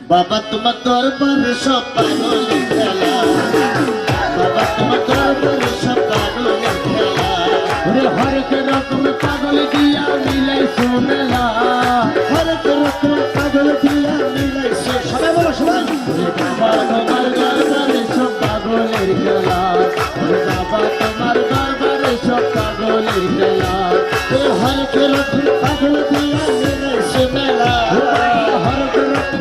বাবা, তোমার দরবারে সব পাগলের খেলা। বাবা, তোমার দরবারে সব পাগলের খেলা। হরেক রকম পাগল দিয়া মিলাই সোমেলা। হরেক রকম পাগল দিয়া মিলাইছে সবাই বলো বাবা, তোমার দরবারে সব খেলা। বাবা, তোমার দরবারে সব খেলা। হরেক রকম পাগল দিয়া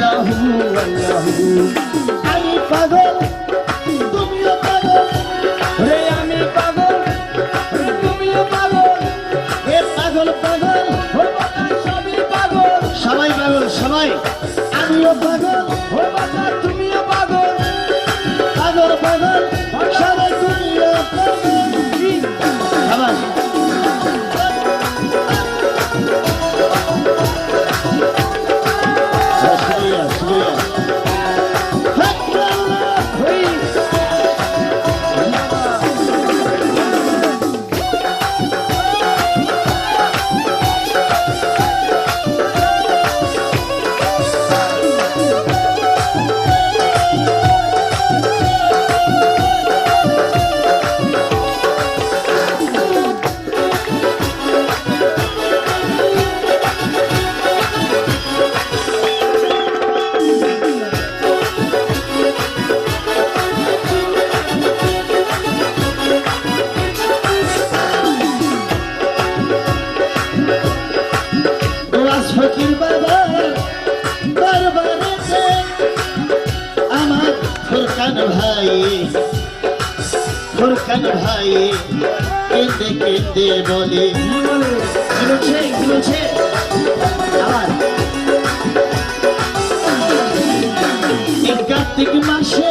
আল্লাহু আল্লাহু আমি পাগল তুমিও পাগল। রে আমি পাগল তুমিও পাগল। পাগল পাগল পাগল সবাই। আমিও পাগল ফুরকান ভাই কেঁদে কেঁদে বলে কি বলছে আবার কার্তিক মাসে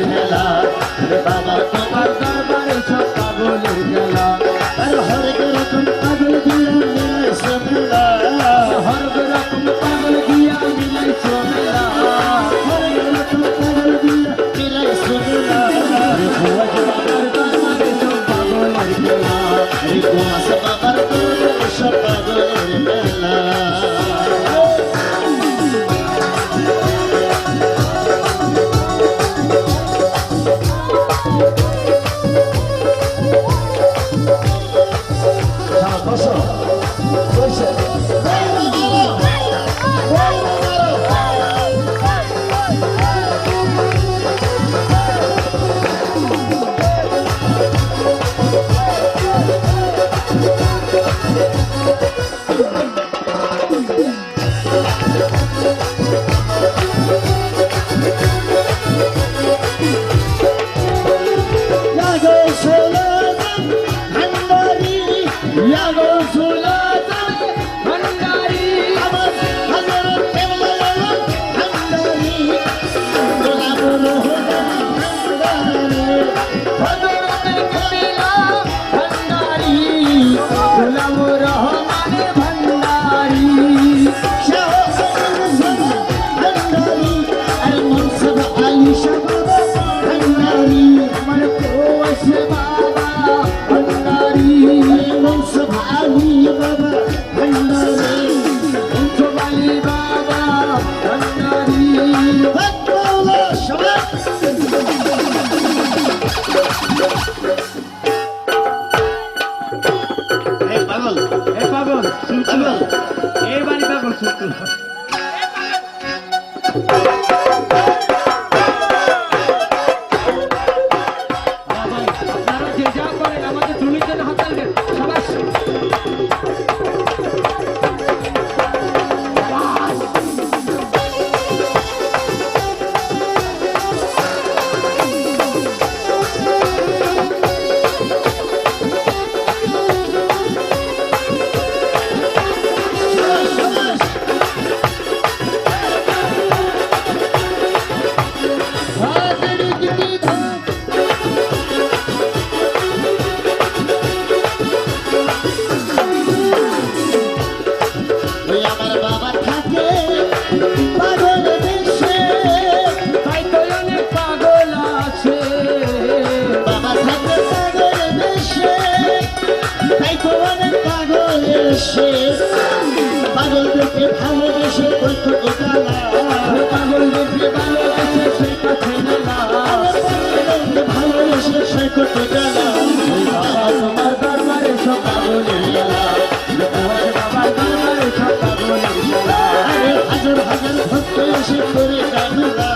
सुंदर कनुरा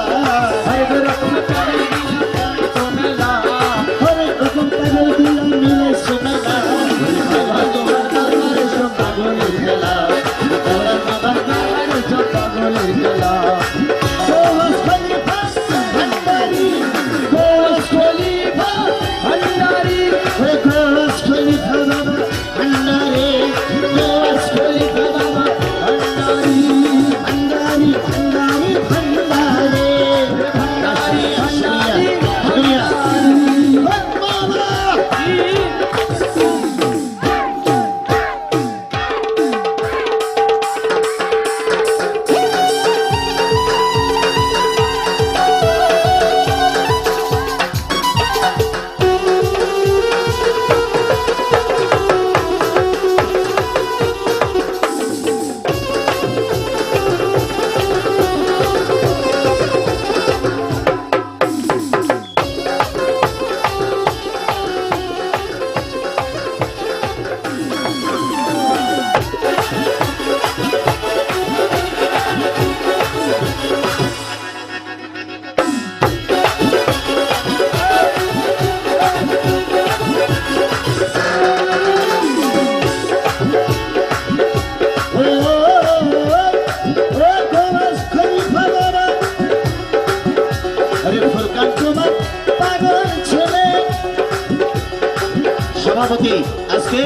সভাপতি আজকে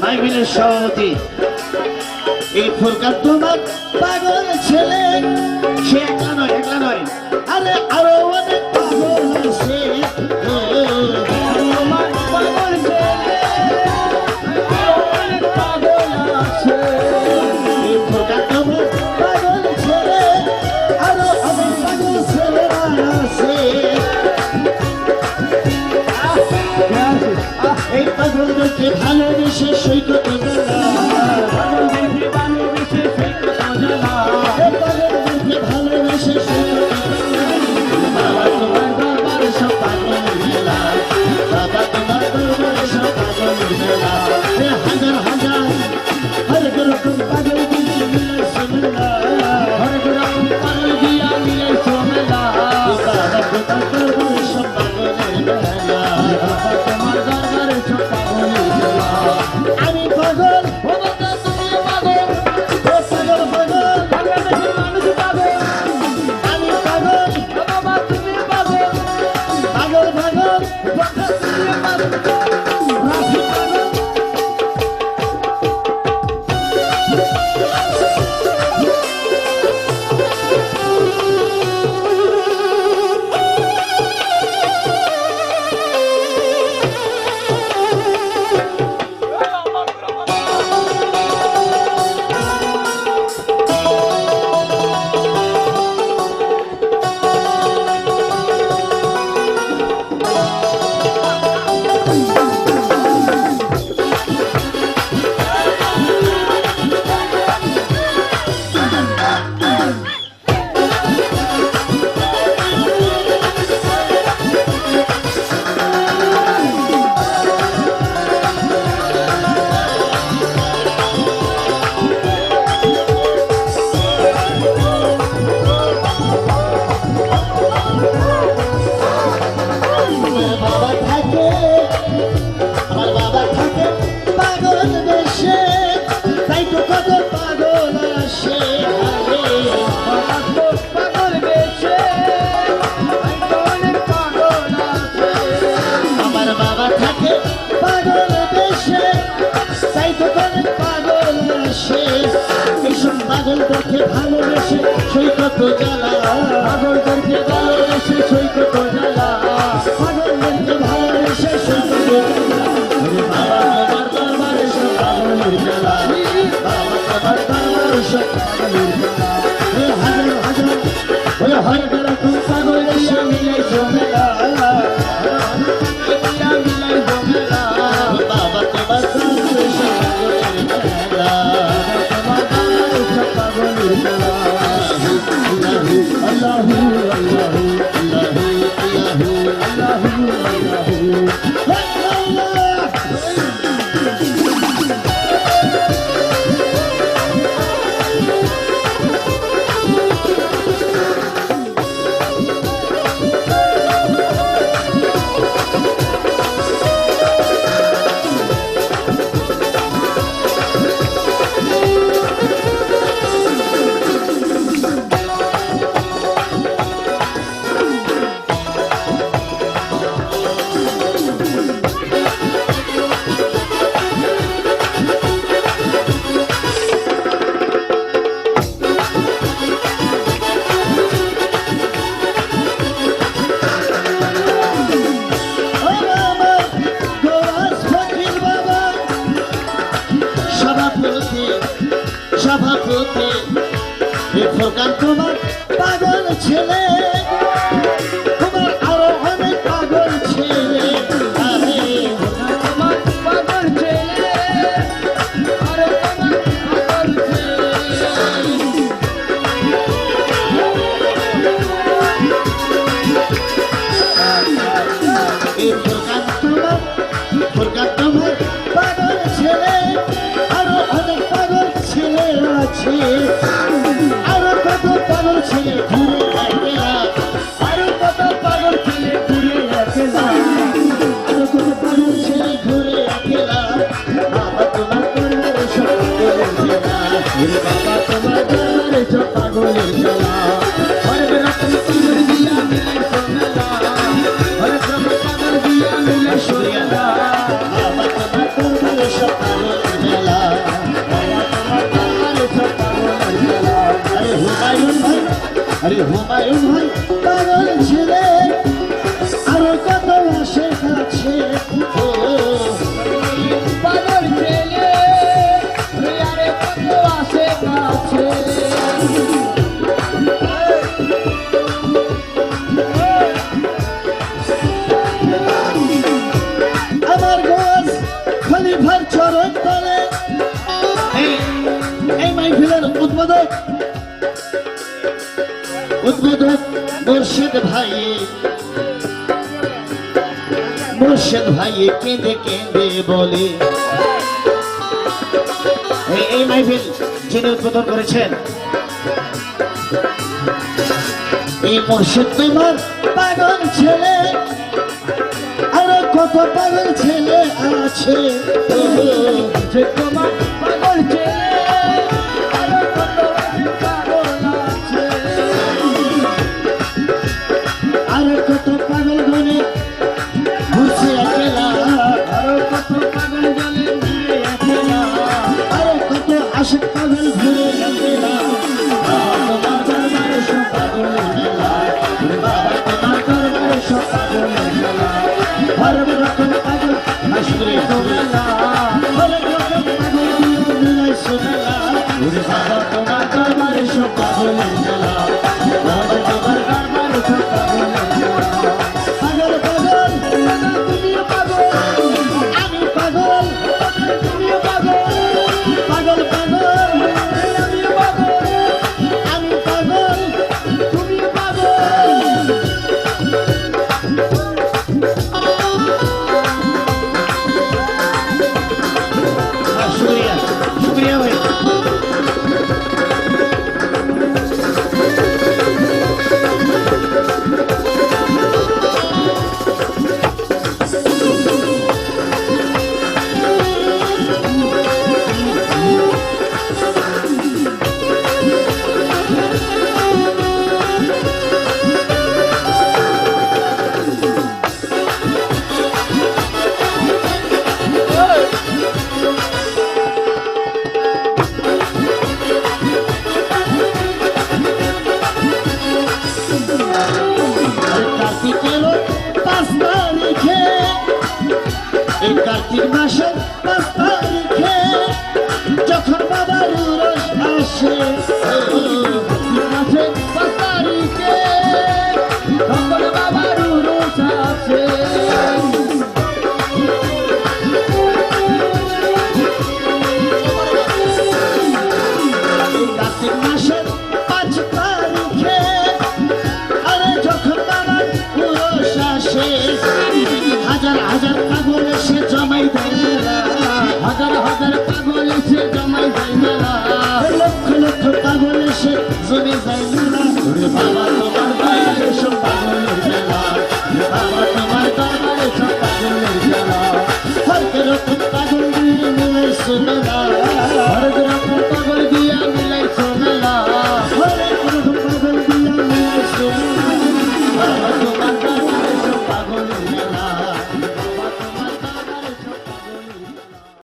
মাইবিনের সভাপতি। এই ফুলকার তোমার পাগল ছেলে, সে একটা নয় একটা নয়। আরে আরও ভালোবেসে সৈকতে কণ্ঠে ভালোবেসে সৈকত জ্বালা পাগল কণ্ঠে ভালোবেসে সৈকত জ্বালা পাগল কণ্ঠে ভালোবেসে সৈকত জ্বালা বাবা তোমার বাবার সব পাগলের জ্বালা উদ্বোধক মোর্শেদ ভাই। মোর্শেদ ভাই কেঁদে কেঁদে বলে, এই মাইফিল যিনি উদ্বোধন করেছেন, এই মোর্শেদ তোমার পাগল ছেলে। আরও কত পাগল ছেলে আছে। তোমার ಮಂಗಲ পাগল সে জমাই দেয় মেলা। হাজার হাজার জমাই যায় মেলা লক্ষ এসে জমে যায়